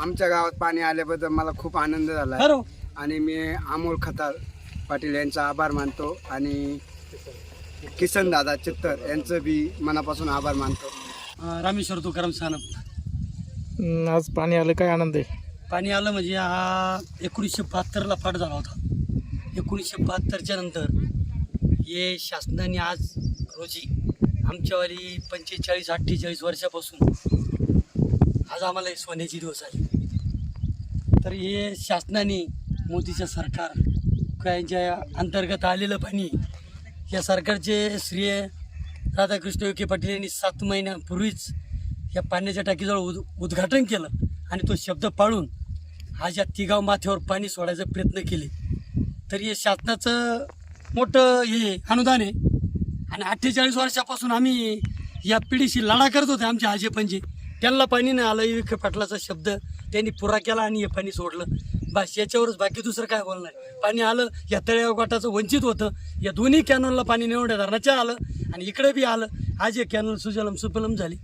आमच्या गावात पाणी आल्याबद्दल मला खूप आनंद झाला. खरं? आणि मी अमोल खताळ पाटील यांचा आभार मानतो आणि किसन दादा चित्तर यांचं बी मनापासून आभार मानतो. अं, रामेश्वर तुकाराम सानप. हम्म, आज पाणी आलं काय आनंद आहे? पाणी आलं म्हणजे हा एकोणीसशे बहात्तरला फाट झाला होता. एकोणीसशे बहात्तरच्या नंतर हे शासनाने आज रोजी आमच्यावाली पंचेचाळीस अठ्ठेचाळीस वर्षापासून आज आम्हाला सोन्याची सोन्याचे दिवस आहे तर हे शासनाने मोदीचं सरकार यांच्या अंतर्गत आलेलं पाणी या सरकारचे श्रेय राधाकृष्ण विखे पाटील यांनी सात महिन्यापूर्वीच या पाण्याच्या टाकीजवळ उद उद्घाटन केलं आणि तो शब्द पाळून आज या तिगाव माथ्यावर पाणी सोडायचा प्रयत्न केले. तर हे शासनाचं मोठं हे अनुदान आहे. आणि अठ्ठेचाळीस वर्षापासून आम्ही या पिढीशी लढा करत होते आमचे आजे पणजे त्यांना पाणी नाही आलं विखे पाटलाचा शब्द त्यांनी पुरा केला आणि हे पाणी सोडलं. बस याच्यावरच बाकी दुसरं काय बोलणार? पाणी आलं या तळेगाव गटाचं वंचित होतं. या दोन्ही कॅनलला पाणी निवड्या धरणाच्या आलं आणि इकडे बी आलं. आज हे कॅनल सुजलम सुफलम झाली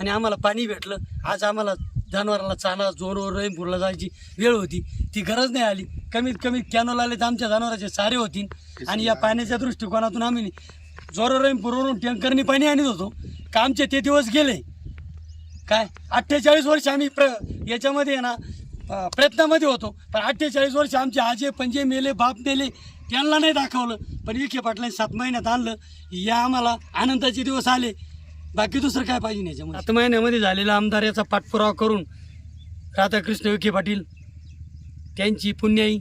आणि आम्हाला पाणी भेटलं. आज आम्हाला जनावराला चाना जोरवर रईमपूरला जायची वेळ होती. ती गरज नाही आली. कमीत कमी कॅनल आले तर आमच्या जनावराचे सारे होतील. आणि या पाण्याच्या दृष्टिकोनातून आम्ही जोर रईमपूरवरून टँकरनी पाणी आणत होतो. का आमचे ते दिवस गेले? काय? अठ्ठेचाळीस वर्ष आम्ही प्र याच्यामध्ये आहे ना प्रयत्नामध्ये होतो. पण अठ्ठेचाळीस वर्ष आमचे आजे पंजे मेले बाप मेले त्यांना नाही दाखवलं. पण विखे पाटलांनी सात महिन्यात आणलं. या आम्हाला आनंदाचे दिवस आले. बाकी दुसरं काय पाहिजे नाही याच्यामध्ये? सात महिन्यामध्ये झालेला आमदार याचा पाठपुरावा करून राधाकृष्ण विखे पाटील त्यांची पुण्याई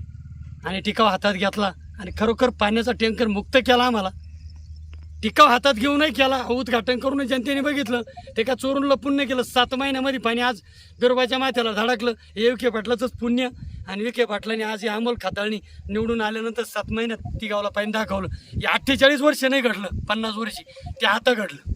आणि टिकाव हातात घेतला आणि खरोखर पाण्याचा टँकर मुक्त केला आम्हाला. टिकाव हातात घेऊनही केला. उद्घाटन करून जनतेने बघितलं. ते का चोरून लपून नाही केलं. सात महिन्यामध्ये पाणी आज गरबाच्या माथ्याला धडकलं. हे विखे पाटलाचंच पुण्य. आणि विखे पाटलांनी आज ही अमोल खाताळणी निवडून आल्यानंतर सात महिन्यात ती गावला पाणी दाखवलं. हे अठ्ठेचाळीस वर्ष नाही घडलं. पन्नास वर्षी. ते आता घडलं.